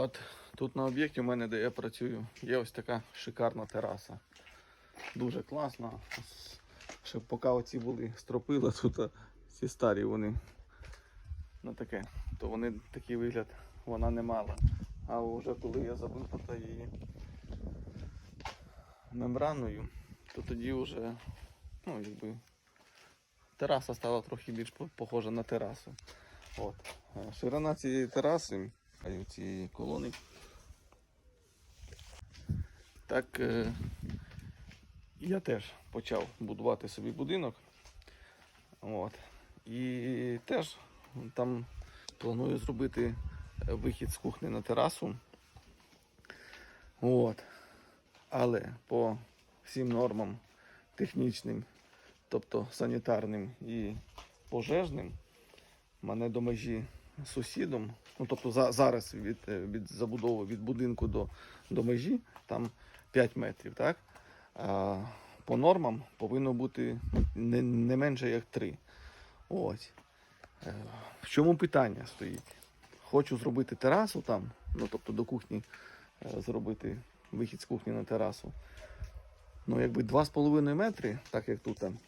От тут на об'єкті у мене, де я працюю, є ось така шикарна тераса. Дуже класна. Ще поки оці були стропила, тут ці старі вони на таке, то вони такий вигляд вона не мала. А вже коли я забив її мембраною, то тоді вже ну, якби, тераса стала трохи більш похожа на терасу. От. Е, Ширина цієї тераси, цієї колони. Так е, я теж почав будувати собі будинок. От. І теж там планую зробити е, вихід з кухні на терасу. От. Але по всім нормам технічним, тобто санітарним і пожежним, мене до межі сусідом, ну тобто за, зараз від, е, від забудови від будинку до, до межі там 5 метрів, так? А по нормам повинно бути не, не менше як 3. Ось. Е, В чому питання стоїть? Хочу зробити терасу там, ну тобто до кухні е, зробити вихід з кухні на терасу. Ну, якби 2,5 метри, так як тут. там.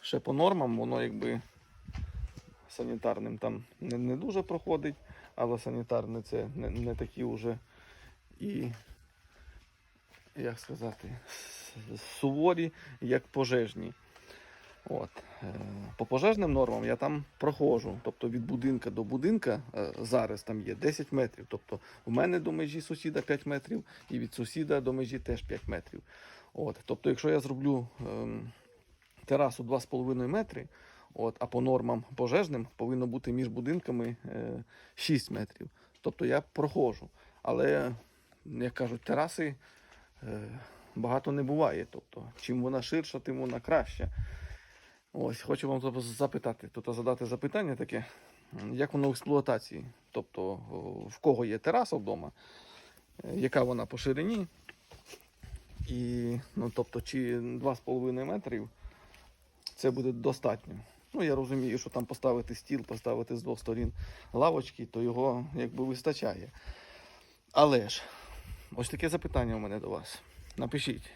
Ще по нормам, воно якби санітарним там не, не дуже проходить, але санітарне це не, не такі вже і, як сказати, суворі, як пожежні. От. е, По пожежним нормам я там проходжу. Тобто від будинка до будинка е, зараз там є 10 метрів. Тобто у мене до межі сусіда 5 метрів, і від сусіда до межі теж 5 метрів. От. Тобто, якщо я зроблю ем, терасу 2,5 метри, от, а по нормам пожежним повинно бути між будинками е, 6 метрів. Тобто я проходжу. Але, як кажуть, тераси е, багато не буває. Тобто, чим вона ширша, тим вона краща. Ось, хочу вам запитати, тобто задати запитання таке, як воно в експлуатації? Тобто, в кого є тераса вдома, е, яка вона по ширині, і, ну, тобто, чи 2,5 метрів це буде достатньо. Ну, я розумію, що там поставити стіл, поставити з двох сторін лавочки, то його якби вистачає. Але ж, ось таке запитання у мене до вас. Напишіть,